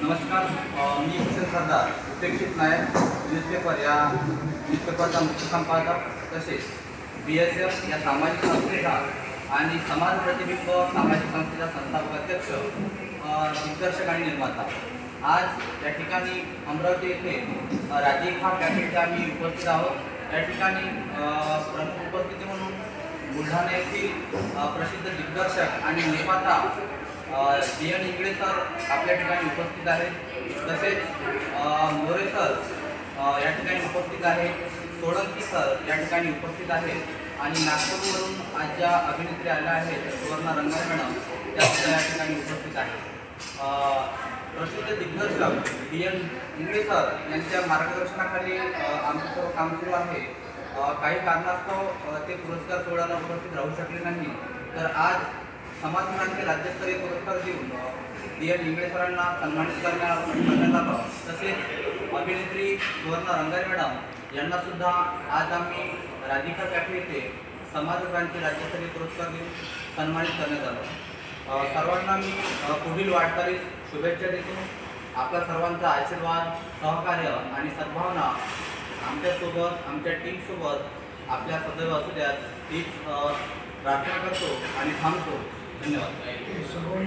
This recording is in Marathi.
नमस्कार मी भूषण सरदार उपेक्षित नायक न्यूजपेपर या न्यूजपेपरचा मुख्य संपादक तसेच बी एस एफ या सामाजिक संस्थेचा आणि समाज प्रतिबिंब सामाजिक संस्थेचा संस्थापक अध्यक्ष दिग्दर्शक आणि निर्माता. आज या ठिकाणी अमरावती येथे राजीव खान कॅफेच्या आम्ही उपस्थित आहोत. या ठिकाणी प्रमुख उपस्थिती म्हणून बुलढाणा येथील प्रसिद्ध दिग्दर्शक आणि निर्माता जी एन इंगळे सर आपल्या ठिकाणी उपस्थित आहेत तसेच मोरे सर या ठिकाणी उपस्थित आहेत सोळंकी सर या ठिकाणी उपस्थित आहेत आणि नागपूरवरून आज ज्या अभिनेत्री आल्या आहेत सुवर्णा रंगारी मॅडम. त्या सुद्धा या ठिकाणी उपस्थित आहेत. प्रसिद्ध दिग्दर्शक डी एन इंगळे सर यांच्या मार्गदर्शनाखाली आमचं सर्व काम सुरू आहे. काही कारणास्तव ते पुरस्कार सोहळ्याला उपस्थित राहू शकले नाही. तर आज समाजकारांचे राज्यस्तरीय पुरस्कार देऊन डी एल इंगळे सरांना सन्मानित करण्या करण्यात आलं. तसेच अभिनेत्री सुवर्ण रंगारी मॅडम यांना सुद्धा आज आम्ही राधिका कॅफे येथे समाजकारांचे राज्यस्तरीय पुरस्कार देऊन सन्मानित करण्यात आलं. सर्वांना मी पुढील वाटचालीस शुभेच्छा देतो. आपल्या सर्वांचा आशीर्वाद सहकार्य आणि सद्भावना आमच्यासोबत आमच्या टीमसोबत आपल्या सदैव असू द्यात. हीच प्रार्थना करतो आणि थांबतो. धन्यवाद